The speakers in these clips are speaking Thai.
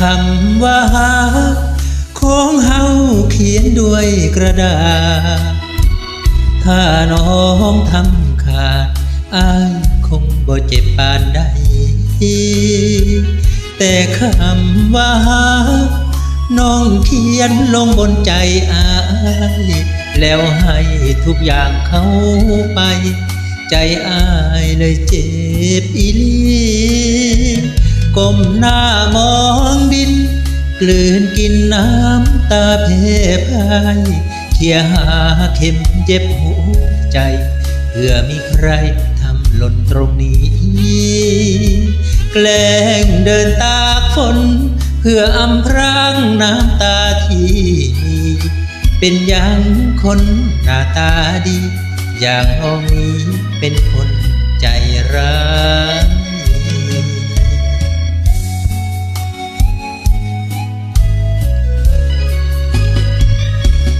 คำว่าหาของเฮาเขียนด้วยกระดาษ ถ้าน้องทำขาดอายคงบ่เจ็บปานใด แต่คำว่าหาน้องเขียนลงบนใจอาย แล้วให้ทุกอย่างเขาไป ใจอายเลยเจ็บอีลี ก้มหน้ามองดิน กลืนกินน้ำตาเพพายเคียหาเข็มเจ็บหัวใจ เพื่อมีใครทำหล่นตรงนี้ แกล้งเดินตากฝนเพื่ออำพรางน้ำตาที่มีเป็นอย่างคนหน้าตาดี อย่างน้องนี้เป็นคนใจร้าย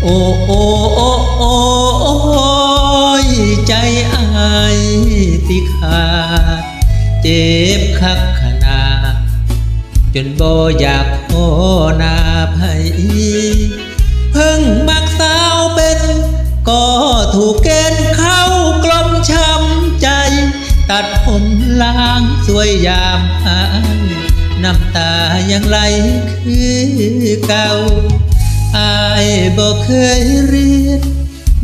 โอ้โอ้โอ้โอ้โอ้ยใจอายสิขาดเจ็บคักขนาดจนบ่อยากโอหนาไผเพิ่งมักสาวเป็น ก็ถูกเกณฑ์เข้ากลมช้ำใจ ตัดผมล้างสวยยามหายน้ำตายังไหลคือเก่า อายบอกเคยเรียน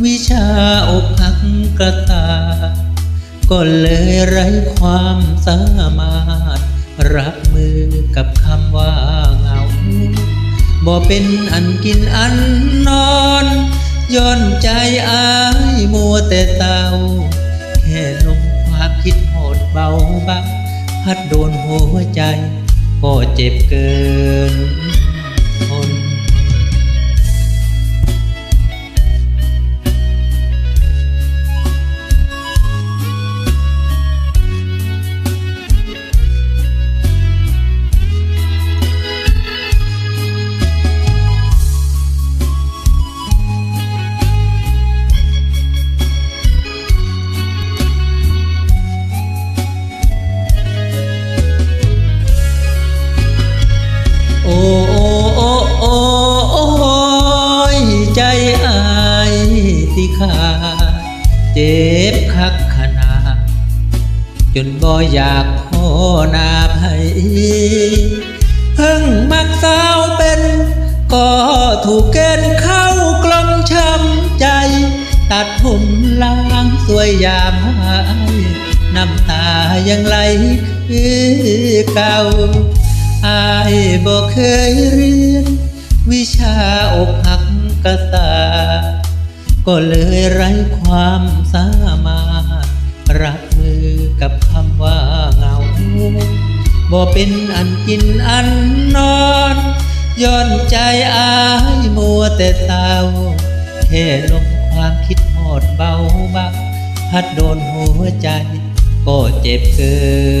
วิชาอกหักกระตา ก็เลยไร้ความสามารถ รับมือกับคำว่าเหงาบ่เป็นอันกินอันนอนย้อนใจอายมัวแต่เศร้าแค่ลมความคิดโหดเบาบังพัดโดนหัวใจ ก็เจ็บเกิน จนบ่อยากพ่อหนาไผเพิ่งมักสาวเป็น ก็ถูกเกณฑ์เข้ากลมช้ำใจ ตัดผมล้างสวยยามหายน้ำตายังไหลคือเก่าอายบอกเคยเรียน วิชาอกหักกระตาก็เลยไร้ความสา บ่เป็นอันกินอันนอนย้อนใจอายมัวแต่เศร้าแค่ลมความคิดหอดเบาบักพัดโดนหัวใจก็เจ็บเกิน